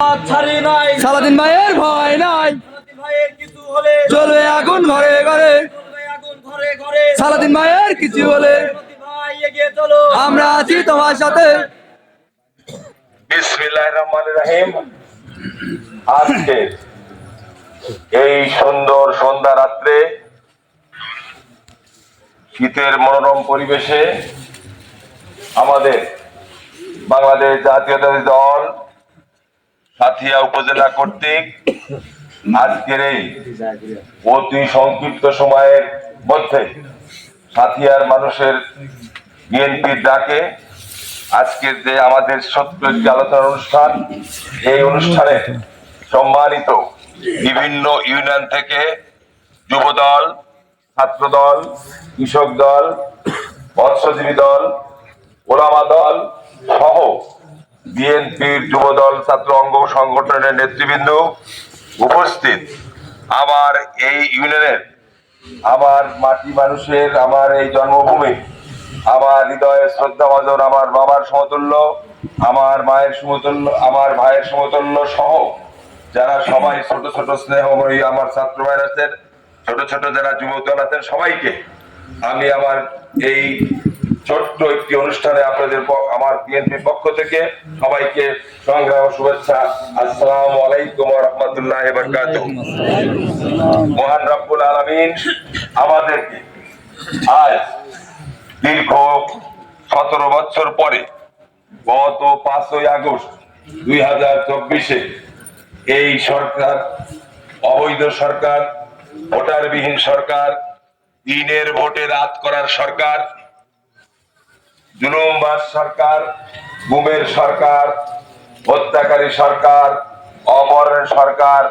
ছাড়ি ভাইয়ের ভয় নাই। ভাইয়ের কিছু হলে চলবে আগুন ঘরে ঘরে। সালাদিন ভাইয়ের কিছু হলে সালাদিন ভাই এগিয়ে চলো। আমরা আছি তোমার সাথে। রাহিম। আজকে এই সুন্দর সন্ধ্যা রাত্রে শীতের মনোরম পরিবেশে আমাদের বাংলাদেশ জাতীয়তাবাদী দল সাথিয়া উপজেলা কর্তৃক আজকের এই অতি সংক্ষিপ্ত সময়ের মধ্যে সাথিয়ার মানুষের বিএনপির ডাকে আজকের যে আমাদের সত্য আলোচনা অনুষ্ঠান, এই অনুষ্ঠানে সম্মানিত বিভিন্ন ইউনিয়ন থেকে যুব দল ছাত্র দল কৃষক দল, মৎস্যজীবী দল, ওলামা দল সহ বিএনপির যুবদল ছাত্র অঙ্গ সংগঠনের নেতৃবৃন্দ উপস্থিত। আমার এই ইউনিয়নের, আমার মাটি মানুষের, আমার এই জন্মভূমি, আমার হৃদয়ে শ্রদ্ধা ভাজন আমার বাবার সমতুল্য, আমার মায়ের সমতুল্য, আমার ভাইয়ের সমতুল্য সহ যারা সবাই ছোট ছোট স্নেহময়ী আমার ছাত্র আছেন ছোট ছোট যারা যুব দল আছেন সবাইকে আমি আমার এই ছোট্ট একটি অনুষ্ঠানে আপনাদের আমার বিএনপির পক্ষ থেকে সবাইকে সংগ্রাম শুভেচ্ছা। আসসালাম আলাইকুম রহমতুল্লাহ বরকাতুহ। মহান রব্বুল আলমিন আমাদেরকে আজ দীর্ঘ সতেরো বছর পরে গত পাঁচই আগস্ট দুই হাজার চব্বিশে এই সরকার, অবৈধ সরকার, ভোটারবিহীন সরকার, দিনের ভোটে রাত করার সরকার জুলুমবাজ সরকার, গুমের সরকার, হত্যাকারী সরকার অপহরণের সরকার,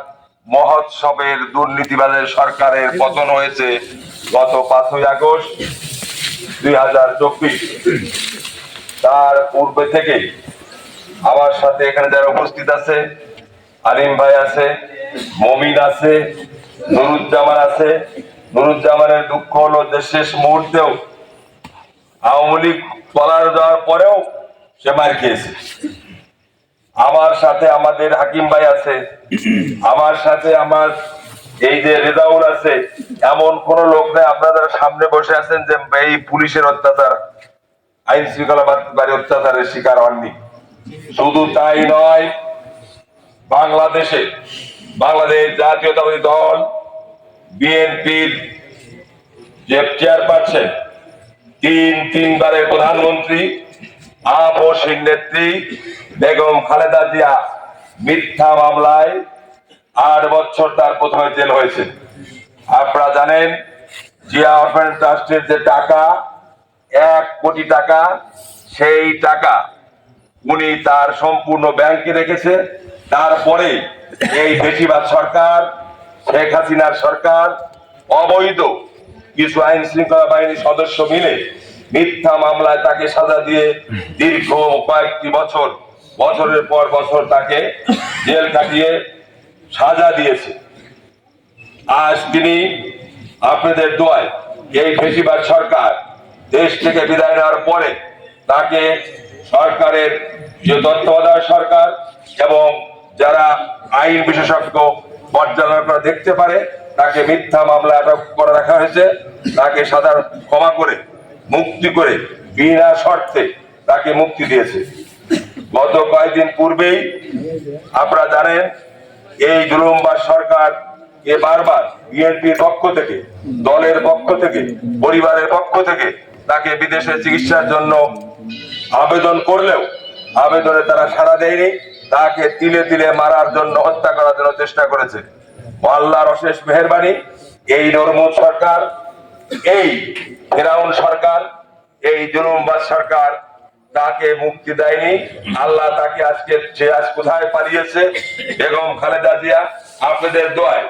মহোৎসবের দুর্নীতিবাদের সরকারের পতন হয়েছে গত পাঁচই আগস্ট দুই হাজার চব্বিশ। তার পূর্বে থেকে আমার সাথে এখানে যারা উপস্থিত আছে, আলিম ভাই আছে, মমিন আছে, নুরুজ্জামান আছে, নুরুজ্জামানের দুঃখ হলো যে শেষ মুহূর্তেও আওয়ামী লীগ পলার যাওয়ার পরেও সে মার খেয়েছে। আমার সাথে আমাদের হাকিম ভাই আছে, আমার সাথে আমার এই যে রেজাউল আছে, এমন কোন লোক নেই। আপনারা সামনে বসে আছেন যে এই পুলিশের অত্যাচার, আইন শৃঙ্খলা অত্যাচারের শিকার হননি। শুধু তাই নয়, বাংলাদেশে বাংলাদেশ জাতীয়তাবাদী দল, বিএনপির যে চেয়ারপারসন তিন, তিনবারের প্রধানমন্ত্রী আপসিং নেত্রী বেগম খালেদা জিয়া মিথ্যা মামলায় আট বছর তার প্রথমে জেল হয়েছে। আপনারা জানেন, জিয়া অরফান ট্রাস্টের যে টাকা, এক কোটি টাকা, সেই টাকা উনি তার সম্পূর্ণ ব্যাংকে রেখেছে। তারপরে এই বেশিরভাগ সরকার, শেখ হাসিনার সরকার অবৈধ কিছু আইন শৃঙ্খলা বাহিনীর সদস্য মিলে মিথ্যা মামলায় তাকে সাজা দিয়ে দীর্ঘ কয়েকটি বছর, বছরের পর বছর তাকে জেল কাটিয়ে সাজা দিয়েছে। আজ তিনি আপনাদের দোয়ায় এই বেশিরভাগ সরকার দেশ থেকে বিদায় নেওয়ার পরে তাকে সরকারের যে তত্ত্বাবধায়ক সরকার এবং যারা আইন বিশেষজ্ঞ পর্যালোচনা দেখতে পারে তাকে মিথ্যা মামলা আটক করে রাখা হয়েছে। তাকে সাধারণ ক্ষমা করে, মুক্তি করে, বিনা শর্তে তাকে মুক্তি দিয়েছে। গত কয়েকদিন পূর্বেই আপনারা জানেন, এই জুলুমবাজ সরকার এ বারবার বিএনপির পক্ষ থেকে, দলের পক্ষ থেকে, পরিবারের পক্ষ থেকে তাকে বিদেশে চিকিৎসার জন্য আবেদন করলেও আবেদনে তারা সাড়া দেয়নি। তাকে তিলে তিলে মারার জন্য হত্যা করার জন্য চেষ্টা করেছে। আল্লাহর অশেষ মেহরবানি, এই নরমুদ সরকার, এই ফেরাউন সরকার, এই জুলুমবাজ সরকার তাকে মুক্তি দেয়নি। আল্লাহ তাকে আজকে সে আজ কোথায় পালিয়েছে? বেগম খালেদা জিয়া, আপনাদের দোয়ায়,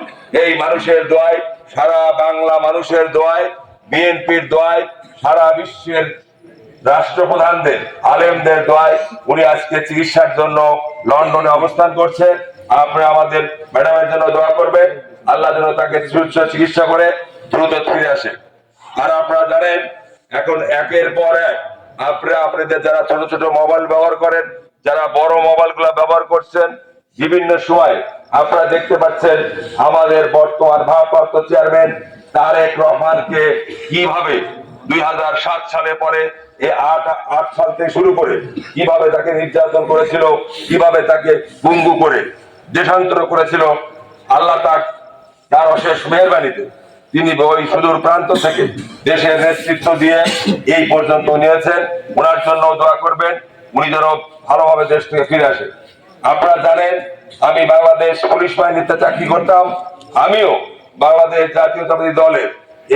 এই মানুষের দোয়ায়, সারা বাংলা মানুষের দোয়ায়, বিএনপির দোয়ায়, সারা বিশ্বের রাষ্ট্রপ্রধানদের, আলেমদের দোয়ায় উনি আজকে চিকিৎসার জন্য লন্ডনে অবস্থান করছে আপনারা আমাদের ম্যাডামের জন্য দোয়া করবেন। আল্লাহ যেন তাকে চিকিৎসা করে দ্রুত ফিরে আসে। আর আপনারা জানেন, এখন একের পর এক আপনারা আপনাদের যারা ছোট ছোট মোবাইল ব্যবহার করেন, যারা বড় মোবাইলগুলা ব্যবহার করছেন, বিভিন্ন সময় আপনারা দেখতে পাচ্ছেন আমাদের বর্তমান ভারপ্রাপ্ত চেয়ারম্যান তারেক রহমানকে কীভাবে দুই হাজার সাত সালে পরে এই আট আট সাল থেকে শুরু করে কীভাবে তাকে নির্যাতন করেছিল, কীভাবে তাকে পুঙ্গু করে দেশান্তর করেছিল আল্লাহ তার তার অশেষ মেহরবানিতে। তিনি ওই সুদূর প্রান্ত থেকে দেশের নেতৃত্ব দিয়ে এই পর্যন্ত নিয়েছেন। ওনার জন্য দোয়া করবেন, উনি যেন ভালোভাবে দেশ থেকে ফিরে আসে। আপনারা জানেন, আমি বাংলাদেশ পুলিশ বাহিনীতে চাকরি করতাম। আমিও বাংলাদেশ জাতীয়তাবাদী দলের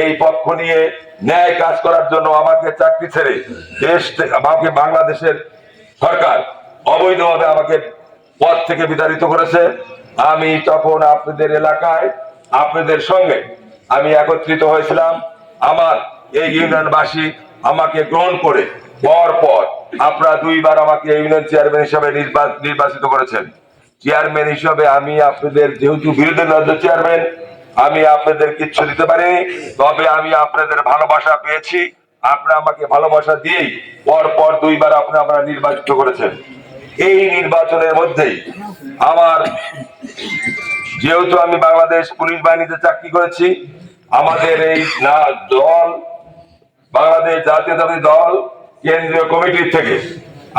এই পক্ষ নিয়ে ন্যায় কাজ করার জন্য আমাকে চাকরি ছেড়ে দেশ আমাকে বাংলাদেশের সরকার অবৈধভাবে আমাকে পদ থেকে বিতাড়িত করেছে। আমি তখন আপনাদের এলাকায়, আপনাদের সঙ্গে আমি একত্রিত হয়েছিলাম। আমার এই ইউনিয়নবাসী আমাকে গ্রহণ করে পর পর আপনারা দুইবার আমাকে ইউনিয়ন চেয়ারম্যান হিসাবে নির্বাচিত করেছেন। চেয়ারম্যান হিসাবে আমি আপনাদের যেহেতু বিরোধী রাজ্য চেয়ারম্যান, আমি আপনাদের কিচ্ছু দিতে পারিনি। তবে আমি আপনাদের ভালোবাসা পেয়েছি। আপনারা আমাকে ভালোবাসা দিয়েই পর পর দুইবার আপনারা নির্বাচিত করেছেন। এই নির্বাচনের মধ্যেই আমার, যেহেতু আমি বাংলাদেশ পুলিশ বাহিনীতে চাকরি করেছি, আমাদের এই না দল, বাংলাদেশ জাতীয়তাবাদী দল কেন্দ্রীয় কমিটির থেকে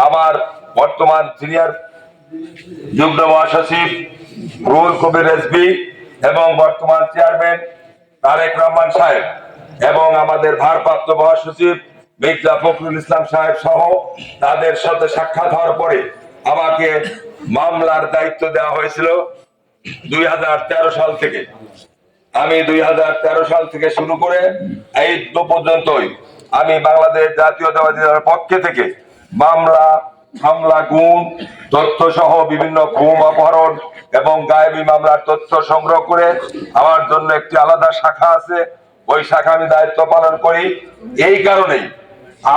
আমার বর্তমান সিনিয়র যুগ্ম মহাসচিব রুহুল কবির রেজবি এবং বর্তমান চেয়ারম্যান তারেক রহমান সাহেব এবং আমাদের ভারপ্রাপ্ত মহাসচিব মির্জা ফখরুল ইসলাম সাহেব সহ তাদের সাথে সাক্ষাৎ হওয়ার পরে আমাকে মামলার দায়িত্ব দেওয়া হয়েছিল দুই হাজার তেরো সাল থেকে। আমি দুই হাজার তেরো সাল থেকে শুরু করে এই পর্যন্তই আমি বাংলাদেশ জাতীয়তাবাদী দলের পক্ষে থেকে মামলা, হামলা গুণ তথ্য সহ বিভিন্ন গুম অপহরণ এবং গায়েবী মামলার তথ্য সংগ্রহ করে আমার জন্য একটি আলাদা শাখা আছে। ওই শাখা আমি দায়িত্ব পালন করি। এই কারণেই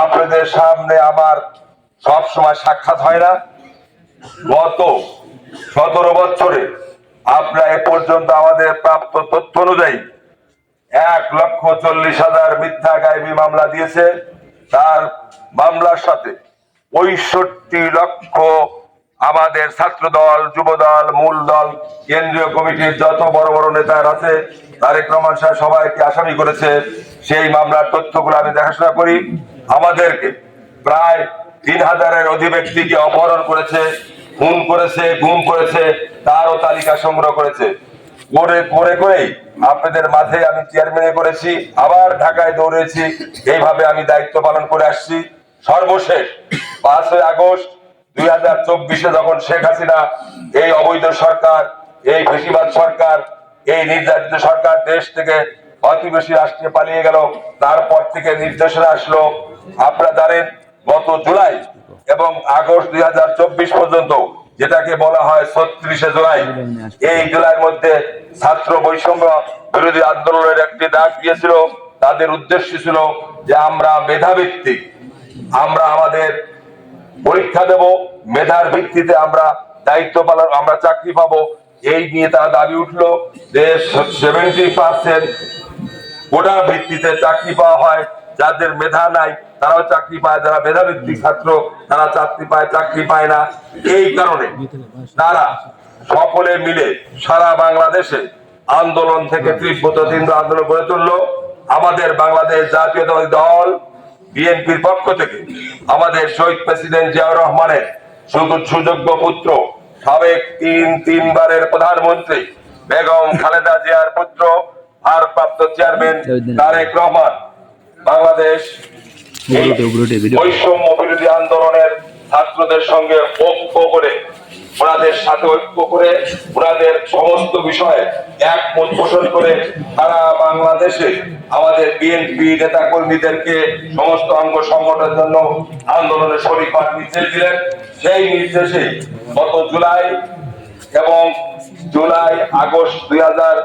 আপনাদের সামনে আমার সব সময় সাক্ষাৎ হয় না। গত সতেরো বছরে আপনারা এ পর্যন্ত আমাদের প্রাপ্ত তথ্য অনুযায়ী এক লক্ষ চল্লিশ হাজার মিথ্যা গায়েবী মামলা দিয়েছে। তার মামলার সাথে পঁয়ষট্টি লক্ষ আমাদের ছাত্র দল যুব দল মূল দল কেন্দ্রীয় কমিটির যত বড় বড় নেতার আছে, তারেক রহমান সাহেব সবাইকে আসামি করেছে। সেই মামলার তথ্যগুলো আমি দেখাশোনা করি। আমাদেরকে প্রায় তিন হাজারের অধিক ব্যক্তিকে অপহরণ করেছে, খুন করেছে, গুম করেছে, তারও তালিকা সংগ্রহ করেছে। করে করে, করেই আপনাদের মাঝে আমি চেয়ারম্যানে করেছি, আবার ঢাকায় দৌড়েছি, এইভাবে আমি দায়িত্ব পালন করে আসছি। সর্বশেষ পাঁচই আগস্ট দুই হাজার চব্বিশে যখন শেখ হাসিনা এই অবৈধ সরকার, এই বেশিবাদ সরকার, এই নির্যাতিত সরকার দেশ থেকে অতিবেশী রাষ্ট্রে পালিয়ে গেল, তারপর থেকে নির্দেশনা আসলো। আপনারা জানেন গত জুলাই এবং আগস্ট দুই হাজার চব্বিশ পর্যন্ত যেটাকে বলা হয় ছত্রিশে জুলাই, এই জুলাইয়ের মধ্যে ছাত্র বৈষম্য বিরোধী আন্দোলনের একটি ডাক দিয়েছিল। তাদের উদ্দেশ্য ছিল যে আমরা মেধাভিত্তিক, আমরা আমাদের পরীক্ষা দেব, মেধার ভিত্তিতে আমরা দায়িত্ব পালন, আমরা চাকরি পাবো। এই নিয়ে তারা দাবি উঠল যে সেভেন্টি পার্সেন্ট কোটার ভিত্তিতে চাকরি পাওয়া হয়, যাদের মেধা নাই তারাও চাকরি পায়, যারা মেধাভিত্তিক ছাত্র, তারা চাকরি পায় চাকরি পায় না। এই কারণে তারা সকলে মিলে সারা বাংলাদেশে আন্দোলন থেকে তীব্র তীব্র আন্দোলন গড়ে তুললো। আমাদের বাংলাদেশ জাতীয়তাবাদী দল, বিএনপির পক্ষ থেকে আমাদের শহীদ প্রেসিডেন্ট জিয়াউর রহমানের সুযোগ সুযোগ্য পুত্র, সাবেক তিন তিনবারের প্রধানমন্ত্রী বেগম খালেদা জিয়ার পুত্র, ভারপ্রাপ্ত চেয়ারম্যান তারেক রহমান। বাংলাদেশ বিরোধী আন্দোলনের ছাত্রদের সঙ্গে ঐক্য করে, ওনাদের সাথে ঐক্য করে, ওনাদের সমস্ত বিষয়ে একমত পোষণ করে সারা বাংলাদেশে আমাদের বিএনপি নেতা কর্মীদেরকে সমস্ত অঙ্গ সংগঠনের জন্য আন্দোলনে শরীর হওয়ার নির্দেশ দিলেন। সেই নির্দেশে গত জুলাই এবং জুলাই আগস্ট দুই হাজার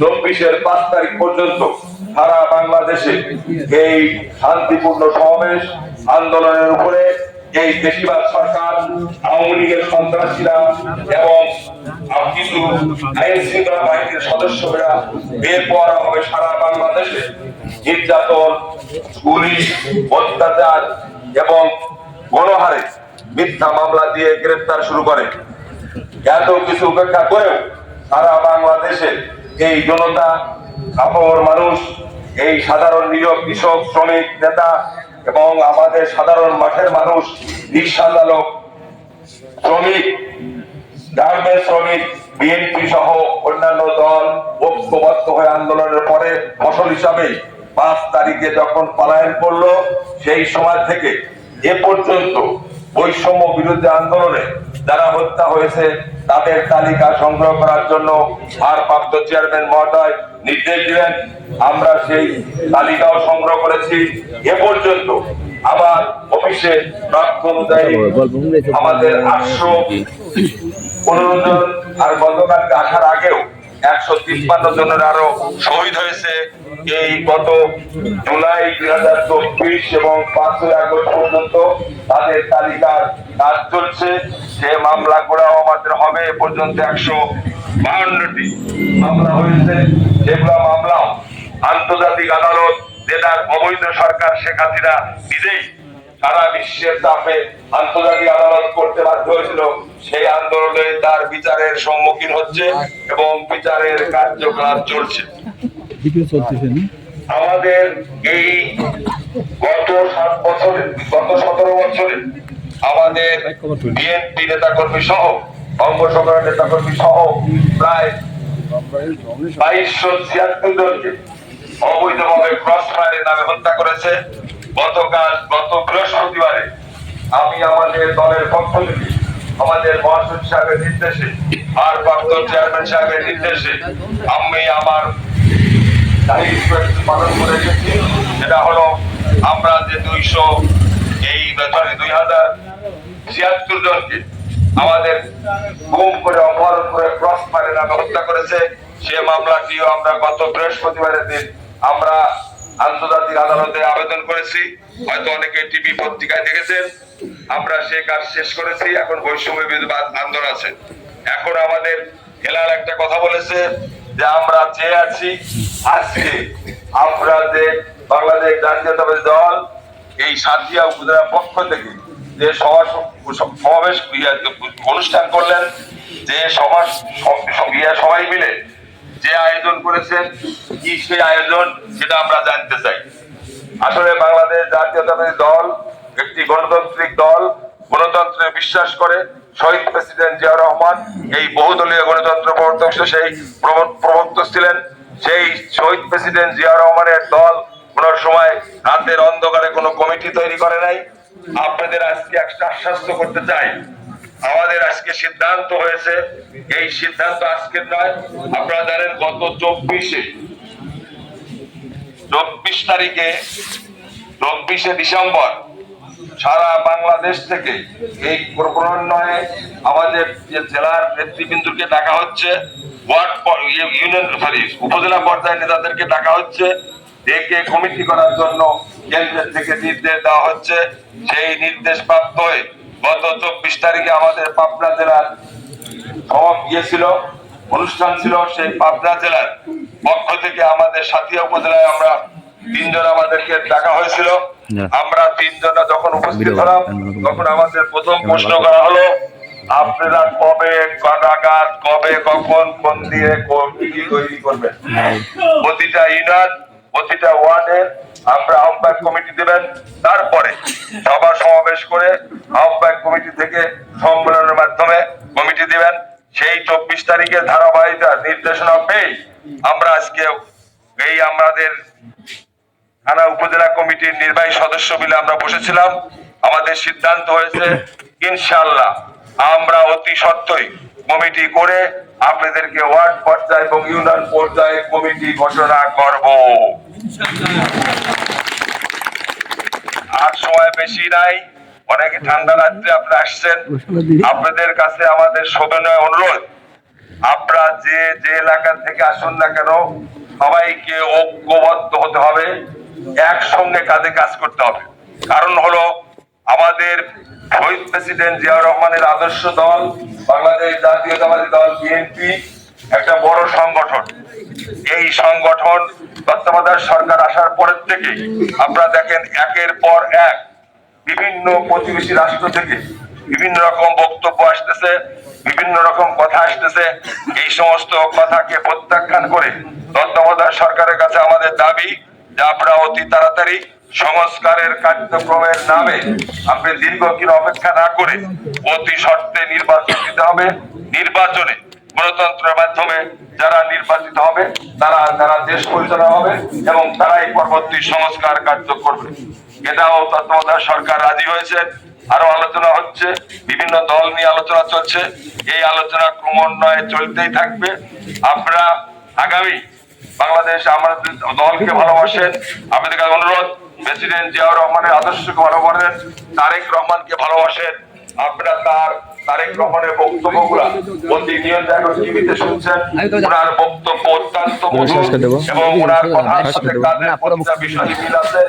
চব্বিশের পাঁচ তারিখ পর্যন্ত সারা বাংলাদেশে এই শান্তিপূর্ণ সমাবেশ আন্দোলনের উপরে এই বেশিরভাগ সরকার, আওয়ামী লীগের সন্ত্রাসীরা এবং কিছু আইন শৃঙ্খলা বাহিনীর সদস্যরা বের করা হবে সারা বাংলাদেশে। নির্যাতন পুলিশ অত্যাচার এবং গণহারে মিথ্যা মামলা দিয়ে গ্রেপ্তার শুরু করে। এত কিছু উপেক্ষা করেও সারা বাংলাদেশে এই জনতা কাপড় মানুষ, এই সাধারণ নিয়োগ কৃষক, শ্রমিক, নেতা এবং আমাদের সাধারণ মাঠের মানুষ চালক শ্রমিক গার্মেন্টস শ্রমিক, বিএনপি সহ অন্যান্য দল ঐক্যবদ্ধ হয়ে আন্দোলনের পরে ফসল হিসাবে পাঁচ তারিখে যখন পালায়ন করল, সেই সময় থেকে এ পর্যন্ত বৈষম্য বিরুদ্ধে আন্দোলনে যারা হত্যা হয়েছে, তাদের তালিকা সংগ্রহ করার জন্য ভারপ্রাপ্ত চেয়ারম্যান মহোদয় নির্দেশ দিলেন, আমরা সেই তালিকাও সংগ্রহ করেছি। এ পর্যন্ত আমার অফিসে প্রাপ্ত অনুযায়ী আমাদের আটশো পনেরো জন আর গতকালকে আসার আগেও একশো তিপ্পান্ন জনের আরও শহীদ হয়েছে এই গত জুলাই দুই হাজার চব্বিশ এবং পাঁচই আগস্ট পর্যন্ত তাদের তালিকার কাজ চলছে। সে মামলা করাও আমাদের হবে এ পর্যন্ত একশো বাহান্নটি মামলা হয়েছে। যেগুলো মামলাও আন্তর্জাতিক আদালত যেটার অবৈধ সরকার শেখ হাসিনা নিজেই সারা বিশ্বের চাপে আন্তর্জাতিক আদালত করতে বাধ্য হয়েছিল। সেই আন্দোলনে তার বিচারের সম্মুখীন হচ্ছে এবং বিচারের কার্যকলাপ চলছে। আমাদের এই গত সাত বছরে গত সতেরো বছরে আমাদের বিএনপি নেতাকর্মী সহ অঙ্গ সংগ্রাম নেতাকর্মী সহ প্রায় বাইশশো ছিয়াত্তর জনকে অবৈধভাবে ক্রস ফায়ারের নামে হত্যা করেছে। গতকাল, গত বৃহস্পতিবারে আমি আমাদের দলের পক্ষ থেকে আমাদের মহাসচিব সাহেবের নির্দেশে, ভারপ্রাপ্ত চেয়ারম্যান সাহেবের নির্দেশে আমি আমার পালন করে এসেছি। সেটা হলো, আমরা যে দুইশো, এই দুই হাজার ছিয়াত্তর জনকে আমাদের করে, অপহরণ করে ক্রস ফায়ারে নামে হত্যা করেছে, সে মামলাটিও আমরা গত বৃহস্পতিবারের দিন আমরা আন্তর্জাতিক আদালতে আবেদন করেছি। হয়তো অনেকে টিভি পত্রিকায় দেখেছেন। আমরা সে কাজ শেষ করেছি, এখন বৈষম্য বিরোধী আন্দোলন আছে। এখন আমাদের খেলার একটা কথা বলেছে যে আমরা চেয়ে আছি আজকে আমরা যে বাংলাদেশ জাতীয়তাবাদী দল, এই সাথিয়া উপজেলার পক্ষ থেকে যে সমাবেশ অনুষ্ঠান করলেন, যে সমাজ সব- সব- সবাই মিলে যে আয়োজন করেছেন, কি সেই আয়োজন সেটা আমরা জানতে চাই। আসলে বাংলাদেশ জাতীয়তাবাদী দল, একটি গণতান্ত্রিক দল, গণতন্ত্রে বিশ্বাস করে শহীদ প্রেসিডেন্ট জিয়া রহমান এই বহুদলীয় গণতন্ত্র প্রবর্তক সেই প্রব- প্রবক্ত ছিলেন। সেই শহীদ প্রেসিডেন্ট জিয়া রহমানের দল কোন সময় রাতের অন্ধকারে কোনো কমিটি তৈরি করে নাই। আপনাদের আজকে একটা আশ্বাস্ত করতে চাই আমাদের আজকে সিদ্ধান্ত হয়েছে, এই সিদ্ধান্ত আজকের নয়, আপনারা জানেন গত চব্বিশে, চব্বিশ তারিখে, চব্বিশে ডিসেম্বর, সারা বাংলাদেশ থেকে এই প্রণয়ে আমাদের যে জেলার নেতৃবৃন্দকে ডাকা হচ্ছে ইয়ে- উপজেলা পর্যায়ে নেতাদেরকে ডাকা হচ্ছে, ডেকে কমিটি করার জন্য কেন্দ্রের থেকে নির্দেশ দেওয়া হচ্ছে, সেই নির্দেশ প্রাপ্ত হয়ে গত চব্বিশ তারিখে আমাদের পাবনা জেলার সমাপ গিয়েছিল অনুষ্ঠান ছিল সেই পাবনা জেলার পক্ষ থেকে আমাদের সাথিয়া উপজেলায় আমরা তিনজন আমাদেরকে ডাকা হয়েছিল। আমরা তিনজনা যখন উপস্থিত হলাম তখন আমাদের প্রথম প্রশ্ন করা হলো আপনারা কবে কাটাঘাট কবে কখন কোন দিয়ে কি তৈরি করবেন? প্রতিটা ইউনিয়ন প্রতিটা ওয়ার্ডের আমরা আহ্বায়ক কমিটি দেবেন, তারপরে সভা সমাবেশ করে আহ্বায়ক কমিটি থেকে সম্মেলনের মাধ্যমে কমিটি দিবেন। সেই চব্বিশ তারিখের ধারাবাহিকতা নির্দেশনা পেয়ে আমরা আজকে এই আমাদের থানা উপজেলা কমিটির নির্বাহী সদস্য মিলে আমরা বসেছিলাম। আমাদের সিদ্ধান্ত হয়েছে ইনশাল্লাহ আমরা অতি সত্ত্বই কমিটি করে আপনাদেরকে ওয়ার্ড পর্যায়ে এবং ইউনিয়ন পর্যায়ে কমিটি ঘোষণা করব। আর সময় বেশি নাই, অনেকে ঠান্ডা রাত্রে আপনারা আসছেন। আপনাদের কাছে আমাদের সবিনয় অনুরোধ, আপনারা যে যে এলাকা থেকে আসুন না কেন, সবাইকে ঐক্যবদ্ধ হতে হবে, একসঙ্গে কাজে কাজ করতে হবে। কারণ হলো আমাদের শহীদ প্রেসিডেন্ট জিয়া রহমানের আদর্শ দল, বাংলাদেশ জাতীয়তাবাদী দল, বিএনপি, একটা বড় সংগঠন। এই সংগঠন তত্ত্বাবধায়ক সরকার আসার পরের থেকে আপনারা দেখেন একের পর এক বিভিন্ন প্রতিবেশী রাষ্ট্র থেকে বিভিন্ন রকম বক্তব্য আসতেছে, বিভিন্ন রকম কথা আসতেছে। এই সমস্ত কথাকে প্রত্যাখ্যান করে তত্ত্বাবধায়ক সরকারের কাছে আমাদের দাবি যে আপনারা অতি তাড়াতাড়ি সংস্কারের কার্যক্রমের নামে আপনি দীর্ঘদিন অপেক্ষা না করে অতি শর্তে নির্বাচন দিতে হবে। নির্বাচনে গণতন্ত্রের মাধ্যমে যারা নির্বাচিত হবে, তারা যারা দেশ পরিচালনা হবে এবং তারা এই পরবর্তী সংস্কার কার্য করবে। এটাও তত্ত্বাবধায়ক সরকার রাজি হয়েছে। আরও আলোচনা হচ্ছে, বিভিন্ন দল নিয়ে আলোচনা চলছে। এই আলোচনা ক্রমান্বয়ে চলতেই থাকবে। আপনারা আগামী বাংলাদেশ আমাদের দলকে ভালোবাসেন। আপনাদের অনুরোধ প্রেসিডেন্ট জিয়াউর রহমানের আদর্শকে ভালোবাসেন তারেক রহমানকে ভালোবাসেন। আপনারা তার তারেক রহমানের বক্তব্যগুলো প্রতিনিয়ত এখন টিভিতে শুনছেন। ওনার বক্তব্য অত্যন্ত মধুর এবং ওনার কথার সাথে কাজের প্রতিটা বিষয় মিল আছে।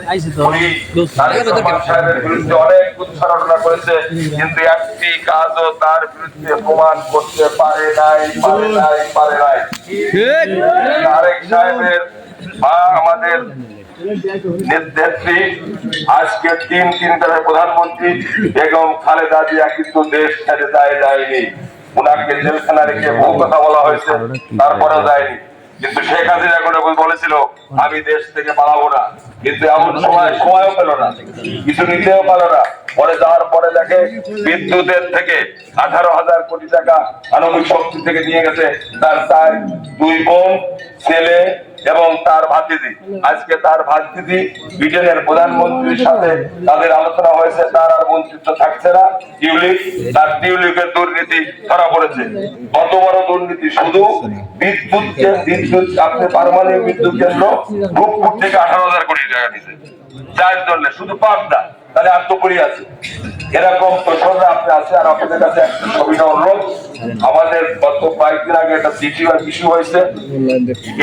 উনি তারেক রহমান সাহেবের বিরুদ্ধে অনেক উচ্চারণা করেছে কিন্তু একটি কাজও তার বিরুদ্ধে প্রমাণ করতে পারে নাই পারে নাই পারে নাই। ঠিক। তারেক সাহেবের বা আমাদের নেত্রী আজকে তিন তিনবারের প্রধানমন্ত্রী বেগম খালেদা জিয়া কিন্তু দেশ ছেড়ে যায়, যায়নি। ওনাকে জেলখানা রেখে বহু কথা বলা হয়েছে, তারপরেও যায়নি। কিন্তু শেখ হাসিনা করে বলেছিল, আমি দেশ থেকে পালাবো না। কিন্তু এমন সময় সময়ও পেল না, কিছু নিতেও পারল না। পরে যাওয়ার পরে দেখে বিদ্যুতের থেকে আঠারো হাজার কোটি টাকা আণবিক শক্তি থেকে নিয়ে গেছে। তার তার দুই বোন, ছেলে এবং তার ভাতিজি। আজকে তার ভাতিজি ব্রিটেনের প্রধানমন্ত্রীর সাথে তাদের আলোচনা হয়েছে তার আর মন্ত্রিত্ব থাকছে না। টিউলিপ তার টিউলিপের দুর্নীতি ধরা পড়েছে। কত বড় দুর্নীতি? শুধু বিদ্যুৎ বিদ্যুৎ আপনি পারমাণবিক বিদ্যুৎ কেন্দ্র রূপপুর থেকে আঠারো হাজার কোটি টাকা নিছে যার জন্য শুধু পাবনা তাহলে আর তো করি আছে। এরকম প্রশ্নটা আপনি আছে, আর আপনাদের কাছে একটা অনুরোধ। আমাদের গত কয়েকদিন আগে একটা চিঠি ইস্যু হয়েছে।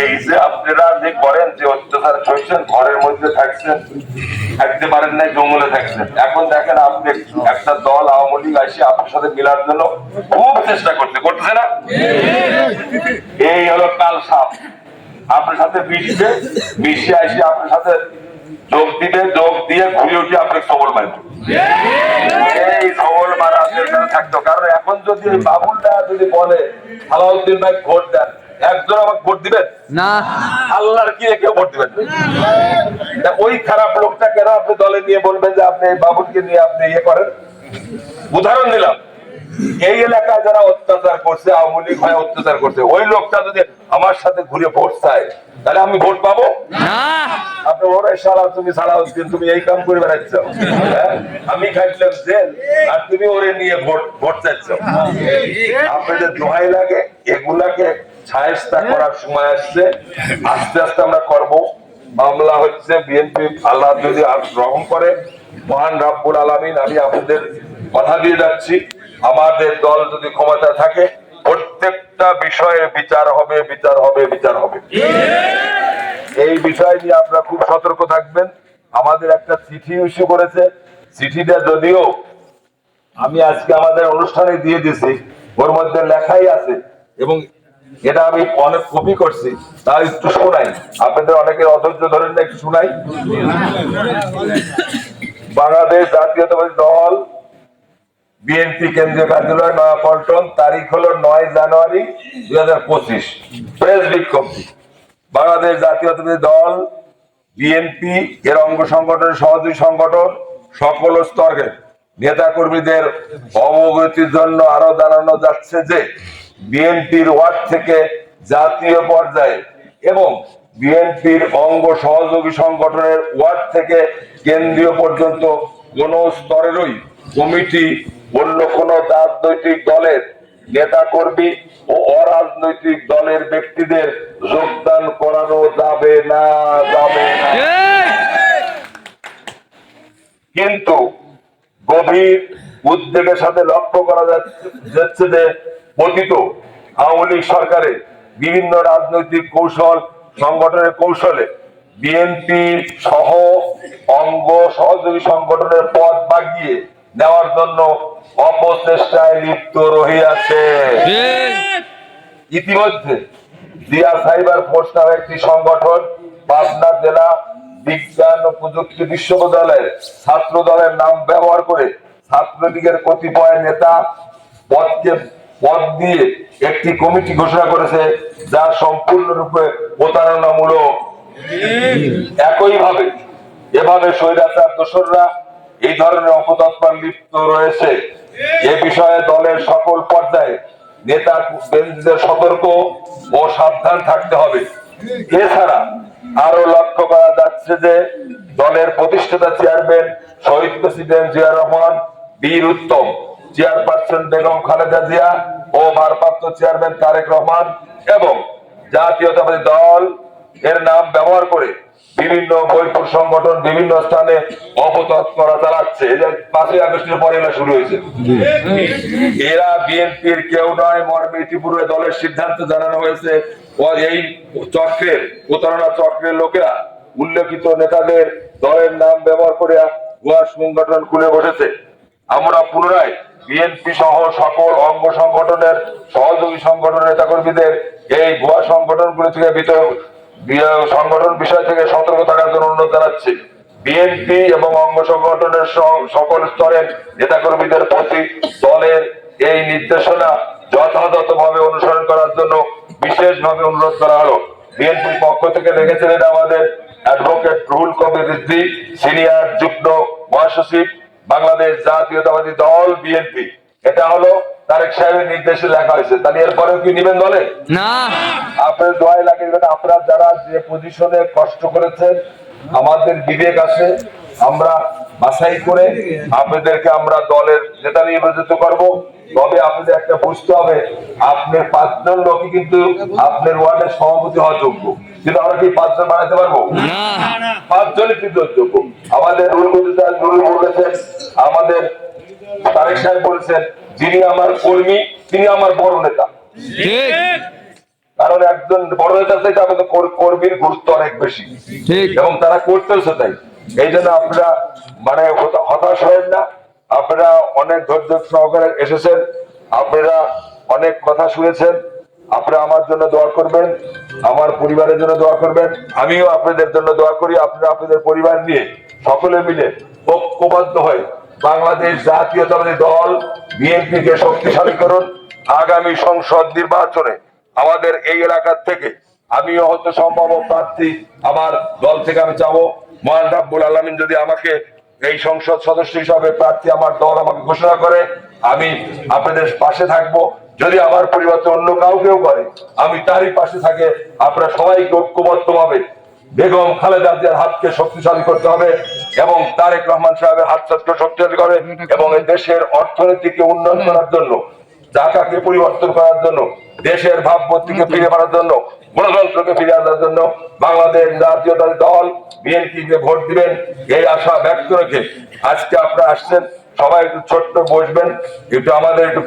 এই আপনারা যে করেন, যে অত্যাচার করছেন, ঘরের মধ্যে থাকছেন, থাকতে পারেন নাই, জঙ্গলে থাকছেন। এখন দেখেন আপনি একটা দল, আওয়ামী লীগ আসে আপনার সাথে মিলার জন্য খুব চেষ্টা করতে করতেছে না? এই হলো কাল সাপ আপনার সাথে মিশবে মিশে আসে আপনার সাথে যোগ দিবে যোগ দিয়ে ঘুরে উঠে আপনার সবল মারবে। এই সবল মারা আপনার থাকতো। কারণ এখন যদি বাবুলটা যদি বলে আলাউদ্দিন ভাই ভোট দেন একজন আমাকে ভোট দিবেন? না। আল্লাহর কি কেউ ভোট দিবেন? ওই খারাপ লোকটা কেন আপনি দলে নিয়ে বলবেন যে আপনি এই বাবুলকে নিয়ে আপনি ইয়ে করেন? উদাহরণ দিলাম। এই এলাকায় যারা অত্যাচার করছে আওয়ামী লীগ হয়ে অত্যাচার করছে ওই লোকটা যদি আমার সাথে ঘুরে ভোট চায় তাহলে আমি ভোট পাবো? আপনি ওরে তুমি উদ্দিন তুমি এই কাম করে বেড়াচ্ছ। হ্যাঁ? আমি খাইছিলাম জেল আর তুমি ওরে নিয়ে ভোট ভোট চাচ্ছ। আপনাদের দোহাই লাগে এগুলাকে ছায়স্তা করার সময় আসছে। আস্তে আস্তে আমরা করব। মামলা হচ্ছে বিএনপি আল্লাহ যদি আর গ্রহণ করে মহান রাব্বুল আলামিন আমি আপনাদের কথা দিয়ে যাচ্ছি। আমাদের দল যদি ক্ষমতা থাকে, প্রত্যেকটা বিষয়ে বিচার হবে বিচার হবে বিচার হবে। এই বিষয় নিয়ে আপনারা খুব সতর্ক থাকবেন। আমাদের একটা চিঠি ইস্যু করেছে। চিঠিটা যদিও আমি আজকে আমাদের অনুষ্ঠানে দিয়ে দিছি ওর মধ্যে লেখাই আছে এবং এটা আমি অনেক কপি করছি তা একটু শোনাই। আপনাদের অনেকের অধৈর্য ধরেন না, একটু শোনাই। বাংলাদেশ জাতীয়তাবাদী দল বিএনপি কেন্দ্রীয় কার্যালয় নয়াপল্টন তারিখ হলো নয় জানুয়ারি দুই হাজার পঁচিশ। প্রেস বিজ্ঞপ্তি বাংলাদেশ জাতীয়তাবাদী দল বিএনপি এর অঙ্গ সংগঠনের সহযোগী সংগঠন, সকল স্তরের নেতা কর্মীদের অবগতির জন্য আরও জানানো যাচ্ছে যে বিএনপির ওয়ার্ড থেকে জাতীয় পর্যায়ে এবং বিএনপির অঙ্গ সহযোগী সংগঠনের ওয়ার্ড থেকে কেন্দ্রীয় পর্যন্ত কোন স্তরেরই কমিটি অন্য কোন রাজনৈতিক দলের নেতা কর্মী ও অরাজনৈতিক দলের ব্যক্তিদের যোগদান করানো যাবে না যাবে না। কিন্তু গভীর উদ্বেগের সাথে লক্ষ্য করা যাচ্ছে যে পতিত আওয়ামী লীগ সরকারের বিভিন্ন রাজনৈতিক কৌশল, সংগঠনের কৌশলে বিএনপি সহ অঙ্গ সহযোগী সংগঠনের পদ বাগিয়ে নেওয়ার জন্য অপচেষ্টায় লিপ্ত রহিয়াছে। ইতিমধ্যে জিয়া সাইবার ফোর্স নামে একটি সংগঠন পাবনা জেলা বিজ্ঞান ও প্রযুক্তি বিশ্ববিদ্যালয়ের ছাত্র দলের নাম ব্যবহার করে ছাত্রলীগের কতিপয় নেতা পদকে পদ দিয়ে একটি কমিটি ঘোষণা করেছে যা সম্পূর্ণরূপে প্রতারণামূলক। একইভাবে এভাবে স্বৈরাচার দোসররা এই ধরনের অপতৎপর লিপ্ত রয়েছে। এ বিষয়ে দলের সকল পর্যায়ে নেতা কর্মীদের সতর্ক ও সাবধান থাকতে হবে। এছাড়া আরও লক্ষ্য করা যাচ্ছে যে দলের প্রতিষ্ঠাতা চেয়ারম্যান শহীদ প্রেসিডেন্ট জিয়া রহমান, বীর উত্তম, চেয়ারপারসন বেগম খালেদা জিয়া ও ভারপ্রাপ্ত চেয়ারম্যান তারেক রহমান এবং জাতীয়তাবাদী দল এর নাম ব্যবহার করে বিভিন্ন বৈপুর সংগঠন বিভিন্ন স্থানে অপতৎ করা চালাচ্ছে। যে পাঁচই আগস্টের পরে এগুলো শুরু হয়েছে। এরা বিএনপির কেউ নয় মর্মে ইতিপূর্বে দলের সিদ্ধান্ত জানানো হয়েছে। এই চক্রের প্রতারণা চক্রের লোকেরা উল্লেখিত নেতাদের দলের নাম ব্যবহার করে ভুয়া সংগঠন খুলে বসেছে। আমরা পুনরায় বিএনপি সহ সকল অঙ্গ সংগঠনের সহযোগী সংগঠনের নেতাকর্মীদের এই ভুয়া সংগঠনগুলি থেকে ভিতর বি- সংগঠন বিষয় থেকে সতর্ক থাকার জন্য অনুরোধ জানাচ্ছি। বিএনপি এবং অঙ্গ সংগঠনের সকল স্তরের নেতাকর্মীদের প্রতি দলের এই নির্দেশনা যথাযথভাবে অনুসরণ করার জন্য বিশেষভাবে অনুরোধ করা হলো। বিএনপির পক্ষ থেকে রেখেছিলেন আমাদের অ্যাডভোকেট রুহুল কবির সিনিয়র যুগ্ম মহাসচিব, বাংলাদেশ জাতীয়তাবাদী দল বিএনপি। এটা হলো তারেক সাহেবের নির্দেশে লেখা হয়েছে। তাহলে এরপরেও কি নিবেন দলে না। আপনার দোয়াই লাগে যেন আপনারা যারা যে পজিশনে কষ্ট করেছেন আমাদের বিবেক আছে। আমরা বাছাই করে আপনাদেরকে আমরা দলের নেতা নির্বাচিত করব। তবে আপনাদের একটা বুঝতে হবে আপনার পাঁচজন লোকই কিন্তু আপনার ওয়ার্ডের সভাপতি হওয়া যোগ্য। কিন্তু আমরা কি পাঁচজন বানাতে পারব? পাঁচজনই কিন্তু যোগ্য। আমাদের রুল বলেছেন আমাদের তারেক সাহেব বলেছেন যিনি আমার কর্মী তিনি আমার বড় নেতা। কারণ একজন বড় নেতা থেকে আমাদের কর্মীর গুরুত্ব অনেক বেশি। এবং তারা করতেছে তাই। এই জন্য আপনারা মানে হতাশ হবেন না। আপনারা অনেক ধৈর্য সহকারে এসেছেন। আপনারা অনেক কথা শুনেছেন। আপনারা আমার জন্য দোয়া করবেন। আমার পরিবারের জন্য দোয়া করবেন। আমিও আপনাদের জন্য দোয়া করি। আপনারা আপনাদের পরিবার নিয়ে সকলে মিলে ঐক্যবদ্ধ হয়ে বাংলাদেশ জাতীয়তাবাদী দল বিএনপি কে শক্তিশালী করুন। আগামী সংসদ নির্বাচনে আমাদের এই এলাকার থেকে আমিও হতে সম্ভব প্রার্থী আমার দল থেকে আমি চাবো। মহান রাব্বুল আলমিন যদি আমাকে এই সংসদ সদস্য হিসাবে প্রার্থী আমার দল আমাকে ঘোষণা করে, আমি আপনাদের পাশে থাকব। যদি আমার পরিবর্তে অন্য কাউকেও করে, আমি তারই পাশে থাকে। আপনারা সবাইকে ঐক্যবদ্ধ ভাবে বেগম খালেদা জিয়ার হাতকে শক্তিশালী করতে হবে এবং তারেক রহমান সাহেবের হাত শক্তিশালী করে এবং এই দেশের অর্থনীতিকে উন্নয়ন করার জন্য টাকাকে পরিবর্তন করার জন্য, দেশের ভাবমূর্তিকে ফিরে পাওয়ার জন্য, গণতন্ত্রকে ফিরে আনার জন্য বাংলাদেশ জাতীয়তাবাদী দল বিএনপি কে ভোট দিবেন। এই আশা ব্যক্ত রেখে আজকে আপনারা আসছেন। সবাই একটু ছোট্ট বসবেন, একটু আমাদের একটু